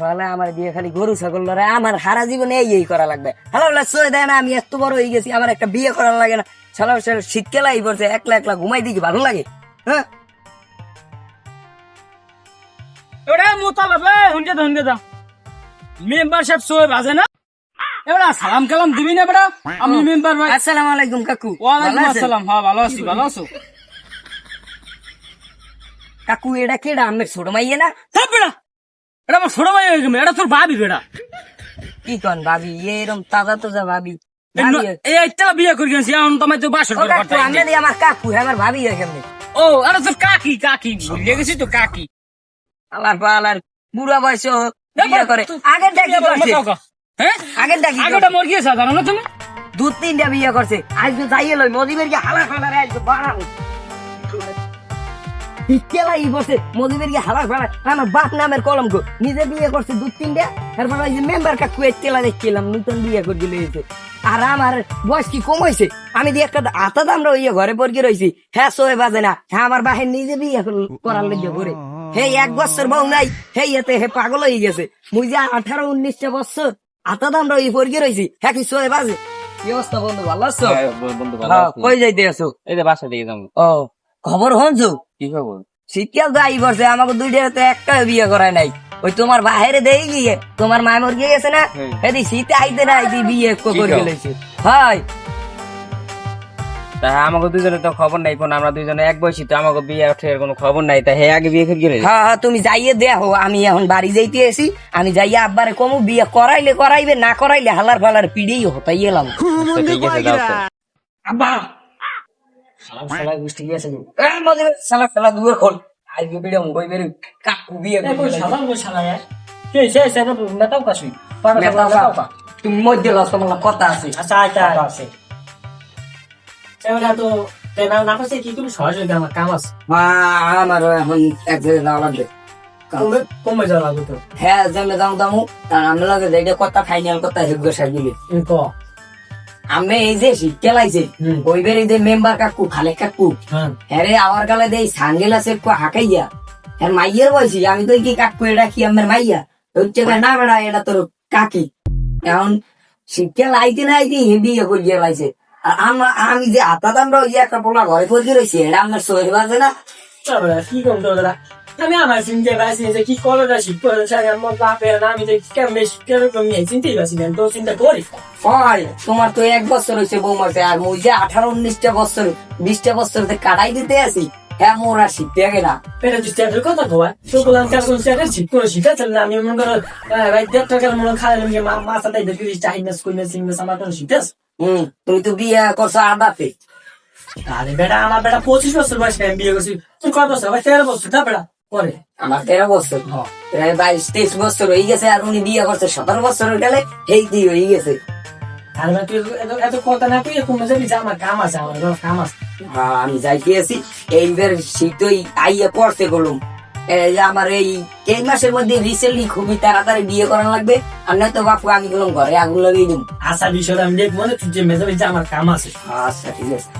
ফালা আমার বিয়ে খালি গরু ছাগল লড়াই আমার সারা জীবনে এই এই করা লাগবে। হালা দেয় না আমি এত বড় হয়ে গেছি আমার একটা বিয়ে করা লাগে না। সালা শীতকালে এই পড়ছে একলা একলা ঘুমাই দিকে ভালো লাগে? হ্যাঁ? এবারে মোতালাব হুনকে দা দা। মেম্বারশিপ সই বাজে না? এবারে সালাম কালাম দিবি না বেটা? আমি মেম্বার ভাই। আসসালামু আলাইকুম কাকু। ওয়ালাইকুম আসসালাম হ্যাঁ ভালো আছি ভালো আছো? কাকু এটা কেডা? আমি ছোট মাইয়ে না? এটা আমার ছোট ভাই হয়ে গেছে এটা তোর ভাবি বেটা। কি কন ভাবি? এরম তাজা তাজা ভাবি। এই একটা বিয়ে করে গেছি এখন তোমার তো বাসর আমার কাকু হ্যাঁ, আমার ভাবি হয় কেমনি ও আরে তোর কাকি কাকি ভুলে গেছি তো কাকি। আলার পালার বুড়া বয়স বিয়ে করে। আগের ডাকি করছে। হ্যাঁ? আগের ডাকি আগেটা মর গিয়েছে জানো না তুমি? দু তিনটা বিয়ে করছে। আজ তো যাইয়ে লই মদিবের কি হালা ফালারে আজ তো বাড়াবো কেলা ই বসে মদিবের কি হালা ফালা আমার বাপ নামের কলঙ্ক নিজে বিয়ে করছে দু তিনটা তারপর ওই যে মেম্বার কাকু এর তেলা দেখছিলাম নতুন বিয়ে করে হয়েছে। আর আমার বয়স কি কম হয়েছে? আমি দিয়ে একটা আতা দামরা ইয়ে ঘরে পড়কে রয়েছি হ্যাঁ সোয়ে বাজে না। হ্যাঁ আমার বাহের নিজে বিয়ে করার লেগে করে হে এক বছর বউ নাই। হে এতে হে পাগল হয়ে গেছে। মুই যে আঠারো উনিশটা বছর আতা দামরা ইয়ে পড়কে রয়েছি হ্যাঁ কি সোয়ে বাজে? কি অবস্থা বন্ধু ভালো আছো? বন্ধু হ্যাঁ, কই যাইতে আছো? এই যে বাসা দিকে যাব। ও। খবর হনছো কি খবর? শীতকাল তো আই করছে আমাকে দুইটা তো একটা বিয়ে করায় নাই। ওই তোমার বাইরে দেই গিয়ে তোমার মায় মর গিয়ে গেছে না। এদি শীতে আইতে না আইতে বিয়ে কি করে? ফেলেছে। হয়। তা আমাকে দুজনে তো খবর নাই কোন আমরা দুজনে এক বয়সী তো আমাকে বিয়ে ওঠে কোনো খবর নাই। তা হে আগে বিয়ে করে গেলে হ্যাঁ হ্যাঁ তুমি যাইয়ে দেখো আমি এখন বাড়ি যাইতে এসি আমি যাইয়া আব্বারে কমু বিয়ে করাইলে করাইবে না করাইলে হালার ফালার পিড়েই হতাই এলাম আচ্ছা, ঠিক আছে আব্বা সালাম সালাম গুষ্টি গেছে এ মজে সালা সালা দুয়ে খোল আজ বিড়ে মুই বেরি কাকু বিয়ে করে মেটাও কা। তুমি মধ্যে লস তোমার কথা আছে। আচ্ছা আচ্ছা আছে তো তেনা না পাশে কি? তুমি সহজ আমার কাম আছে। মা আমার এখন এক জায়গায় যাওয়া লাগবে। কমে কমে যাওয়া লাগবে তো। হ্যাঁ জমে দাম দামু তার আমি লাগে কথা ফাইনাল কথা হেগ সাজিলে ক? আমি এই যে শিখতে লাইছে। ওই বের এই যে মেম্বার কাকু খালে কাকু হ্যাঁ। হ্যাঁ আমার গালে দেই আছে একটু হাঁকাইয়া হ্যাঁ মাইয়ের বলছি আমি তো কি কাকু এটা কি আমার মাইয়া? হচ্ছে না বেড়া এটা তোর কাকি। এখন শিক্ষা লাইতে না আইতে হিন্দি ইয়ে করিয়ে লাইছে আর আমরা আমি যে আতা আমরা ইয়ে একটা পোলা ঘরে পড়ে রয়েছি এটা আমার শরীর বাজে না। কি কম তো আমি আমার চিনতে পারছি যে কি হবে সাথে আমার বাপের আমি যে কেমন কেরকম নিয়ে চিনতেই পারছি না তো চিন্তা করি হয় তোমার তো এক বছর হয়েছে বৌমাতে আর মুই যে আঠারো উনিশটা বছর বিশটা বছর কাটাই দিতে আছি হ্যাঁ মোর আর শিখতে আগে না। এটা তুই স্ট্যান্ডের কথা কয় তো বললাম কাজ করছি একটা ঠিক করে শিখাচ্ছিল না? আমি মনে করো রাত দেড় টাকার মনে খাই আমি মাথা তাই দেখি চাইনাস কইনাস ইংলিশ আমার কোনো শিখাস হম তুমি তো বিয়ে করছ আদাতে। আরে বেটা আমার বেটা পঁচিশ বছর বয়সে আমি বিয়ে করছি। তুই কত বছর? ভাই তেরো বছর না বেটা? করে আমার তেরো বছর। প্রায় বাইশ তেইশ বছর হয়ে গেছে আর উনি বিয়ে করছে। সতেরো বছর গেলে এই দিয়ে হয়ে গেছে। হ্যাঁ, আমি এইবার শীতই আইয়া পড়তে গেলুম। আমার এই এই মাসের মধ্যে রিসেন্টলি খুবই তাড়াতাড়ি বিয়ে করা লাগবে আর নয়তো বাপু আমি গেলাম ঘরে আগুন লাগিয়ে দিম। আশা বিষয়টা আমি দেখব না তুই যে মেজাবি যে আমার কাম আছে। আচ্ছা ঠিক আছে।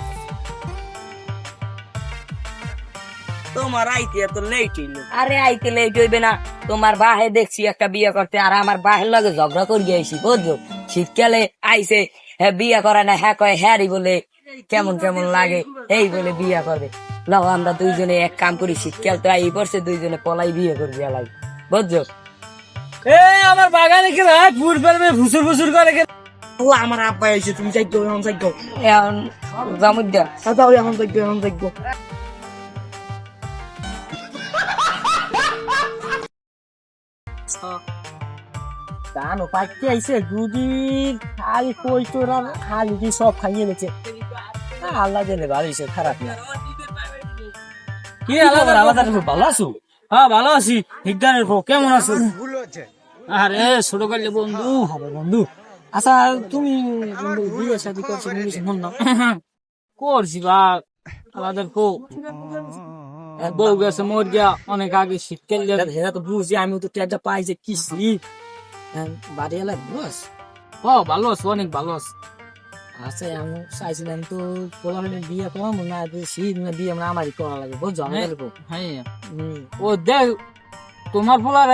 তোমার আইতে এত লেট হইল। আরে আইতে লেট হইবে না। তোমার বাহে দেখছি একটা বিয়ে করতে আর আমার বাহের লগে ঝগড়া করি আইছি বুঝছ? শীতকালে আইছে হ্যাঁ বিয়ে করে না হ্যাঁ কয় হ্যারি বলে কেমন কেমন লাগে এই বলে বিয়ে করবে লও আমরা দুইজনে এক কাম করি শীতকাল তো এই পড়ছে দুইজনে পলাই বিয়ে করবি আলাই বুঝছ? এই আমার বাগানে কে ভাই ফুল পারবে ফুসুর ফুসুর করে কে? ও আমার আব্বা এসে তুমি যাইতো এখন যাইতো এখন জামুদ্দা যাও এখন যাইতো এখন যাইতো জানো পাইতে আইছে দুদিন। খালি কই তোর খালি কি সব খাইয়ে আল্লাহ জেনে ভালো হয়েছে খারাপ না। কি আলাদা আলাদা ভালো আছো? হ্যাঁ ভালো আছি। হিগদারের বউ কেমন আছো? আরে ছোট কালে বন্ধু। হবে বন্ধু। আচ্ছা তুমি বিয়ে শাদি করছ মন করছি বা আমাদের বউ বউ গেছে মোর গিয়া অনেক আগে শীতকাল হেরা তো বুঝি আমি তো টেটা পাই যে কি শীত। বাড়ি এলাই বস ও ভালো আছে অনেক ভালো আছে। আচ্ছা আমি চাইছিলাম তো বললাম বিয়ে করব না শীত না বিয়ে আমরা আমারই করা লাগবে। বুঝছ আমি হ্যাঁ ও দেখ তোমার পোলার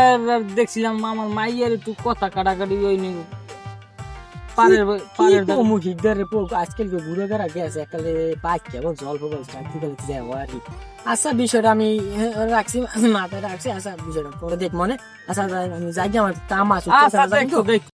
দেখছিলাম আমার মাইয়ের একটু কথা কাটাকাটি ওই নি পারের পারের তো আজকাল ঘুরে বেড়া গেছে একালে বাইক কেবল জল ফবল চাকরি করে যায় আর কি। আচ্ছা বিষয়টা আমি আহ, রাখছি মাথায় রাখছি আচ্ছা বিষয়টা পরে দেখ মনে? আচ্ছা আমি যাই আমার কাম আছে আচ্ছা দেখো দেখো।